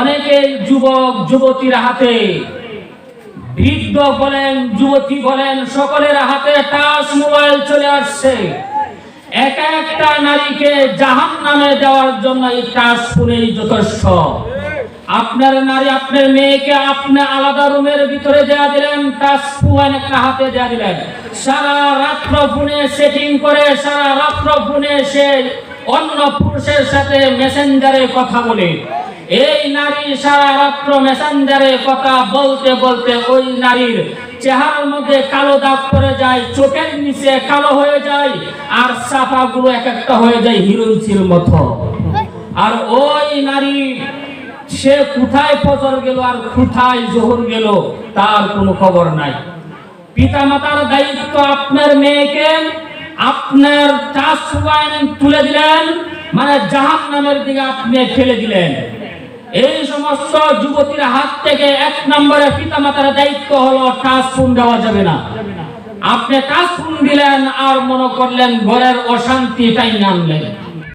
অনেকেই যুবক, যুবতীর হাতে, বৃদ্ধ বলেন, যুবতী বলেন, সকলের হাতে টাচ মোবাইল চলে আসছে। এক একটা নারীকে জাহান নামে দেওয়ার জন্য এই টাচ ফোনেই যথেষ্ট। আপনার নারী, আপনার মেয়েকে আপনি আলাদা রুমের ভিতরে দেয়া দিলেন টাচ ফোন একটা হাতে দেয়া দিলেন। সারা রাত্র ফোনে সেটিং করে, সারা রাত্র ফোনে সে অন্য পুরুষের সাথে মেসেঞ্জারে কথা বলে। এই নারী সারা রাত্র মেসেঞ্জারে কথা বলতে বলতে ওই নারীর চেহারার মধ্যে কালো দাগ পড়ে যায়, চোখের নিচে কালো হয়ে যায়, আর চাপাগুলো এক একটা হয়ে যায় হিরোইনসির মতো। আর ওই নারী, সে কোথায় ফজর গেল আর কোথায় জোহর গেল, তার কোনো খবর নাই। পিতা মাতার দায়িত্ব আপনার মেয়েকে আপনার চাষ তুলে দিলেন মানে জাহান নামের দিকে আপনি ফেলে দিলেন। এই সমস্ত যুবতীর হাত থেকে এক নম্বরে পিতা মাতার দায়িত্ব হলো টাচ ফোন দেওয়া যাবে না। আপনি টাচ ফোন দিলেন আর মনে করলেন ঘরের অশান্তি তাই আনলেন।